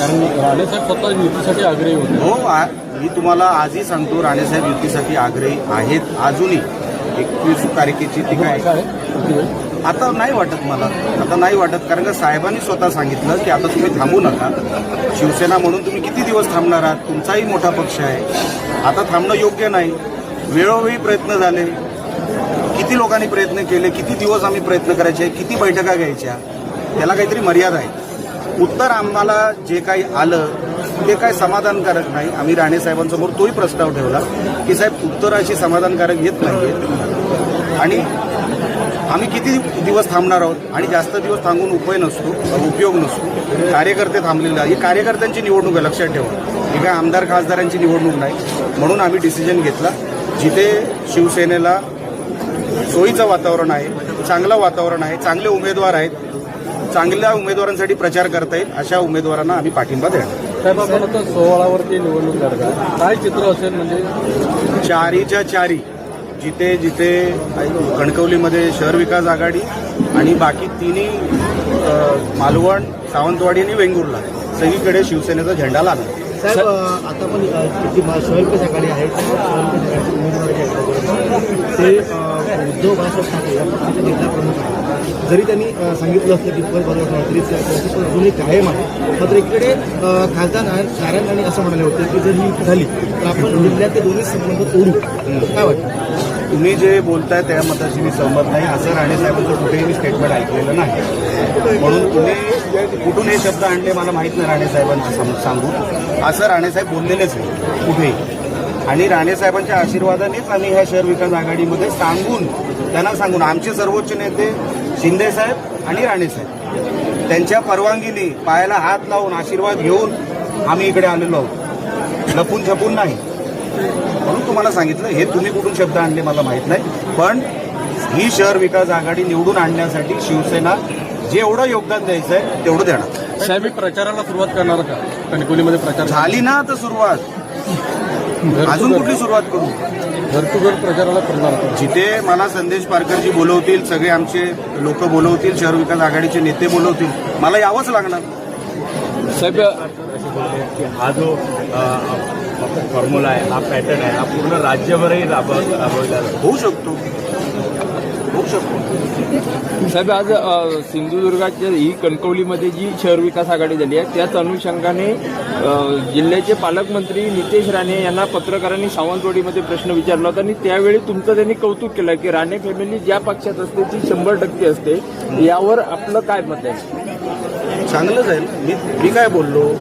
कारण राणेसाहेब स्वतः युतीसाठी आग्रही होते. हो मी तुम्हाला आजही सांगतो राणेसाहेब युतीसाठी आग्रही आहेत. अजूनही एकवीस तारखेची ती काय? आता नाही वाटत मला. आता नाही वाटत कारण का साहेबांनी स्वतः सांगितलं की आता तुम्ही थांबू नका. शिवसेना म्हणून तुम्ही किती दिवस थांबणार आहात? तुमचाही मोठा पक्ष आहे. आता थांबणं योग्य नाही. वेळोवेळी प्रयत्न झाले. किती लोकांनी प्रयत्न केले? किती दिवस आम्ही प्रयत्न करायचे? किती बैठका घ्यायच्या? त्याला काहीतरी मर्यादा आहे. उत्तर आम्हाला जे काही आलं ते काय समाधानकारक नाही. आम्ही राणे साहेबांसमोर तोही प्रस्ताव ठेवला की साहेब उत्तर अशी समाधानकारक येत नाही आणि आम्ही किती दिवस थांबणार आहोत? आणि जास्त दिवस थांबून उपाय नसतो उपयोग नसतो. कार्यकर्ते थांबलेले आहे. ही कार्यकर्त्यांची निवडणूक आहे लक्षात ठेवा. ही काय आमदार खासदारांची निवडणूक नाही. म्हणून आम्ही डिसिजन घेतला. जिथे शिवसेनेला सोयीचं वातावरण आहे चांगलं वातावरण आहे चांगले उमेदवार आहेत चांगल्या उमेदवारांसाठी प्रचार करता येईल अशा उमेदवारांना आम्ही पाठिंबा देणार. साहेब आपण आता सोहळावरती निवडणूक काय चित्र असेल म्हणजे? चारीच्या चारी जिथे जिथे कणकवलीमध्ये शहर विकास आघाडी आणि बाकी तिन्ही मालवण सावंतवाडी आणि वेंगुर्ला सगळीकडे शिवसेनेचा झेंडा लागला. साहेब आता पण स्वयंपाक आघाडी आहे ते उद्धव बाळासाहेब ठाकरे जिल्हा प्रमुख आहेत. जरी त्यांनी सांगितलं असलं की पद बदलत तरी त्यांची पद कायम आहे. मात्र इकडे खासदार नारायण नारायण राणे असं म्हणाले होते की जर ही झाली तर आपण जिल्ह्यातले दोन्ही संबंध तोडू. काय वाटतं? तुम्ही जे बोलताय त्या मताशी मी सहमत नाही. असं राणेसाहेबांचं कुठेही मी स्टेटमेंट ऐकलेलं नाही. म्हणून तुम्ही कुठून हे शब्द आणले मला माहीत नाही राणेसाहेबांचं साहेबांचं सांगू असं राणेसाहेब बोललेलेच आहे कुठेही. आणि राणेसाहेबांच्या आशीर्वादानेच आम्ही ह्या शहर विकास आघाडीमध्ये सांगून त्यांना सांगून आमचे सर्वोच्च नेते शिंदेसाहेब आणि राणेसाहेब त्यांच्या परवानगीने पायाला हात लावून आशीर्वाद घेऊन आम्ही इकडे आलेलो आहोत. लपून छपून नाही. म्हणून तुम्हाला सांगितलं हे तुम्ही कुठून शब्द आणले मला माहीत नाही. पण ही शहर विकास आघाडी निवडून आणण्यासाठी शिवसेना जे एवढं योगदान द्यायचं आहे तेवढं देणार. साहेब मी प्रचाराला सुरुवात करणार का? कणकोलीमध्ये प्रचार झाली ना आता सुरुवात. अजून कुठली सुरुवात करू? घर टू घर प्रचाराला करणार? जिथे मला संदेश पारकरजी बोलवतील सगळे आमचे लोक बोलवतील शहर विकास आघाडीचे नेते बोलवतील मला यावंच लागणार. साहेब की हा जो फॉर्म्युला आहे हा पॅटर्न आहे हा पूर्ण राज्यभरही राबव राबवला होऊ शकतो. होऊ शकतो साहेब आज सिंधुदुर्गाच्या ही कणकवलीमध्ये जी शहर विकास आघाडी झाली आहे त्याच अनुषंगाने जिल्ह्याचे पालकमंत्री नितेश राणे यांना पत्रकारांनी सावंतवाडीमध्ये प्रश्न विचारला होता आणि त्यावेळी तुमचं त्यांनी कौतुक केलं की राणे फॅमिली ज्या पक्षात असते ती शंभर टक्के असते. यावर आपलं काय मत आहे? चांगलंच आहे मी मी काय बोललो?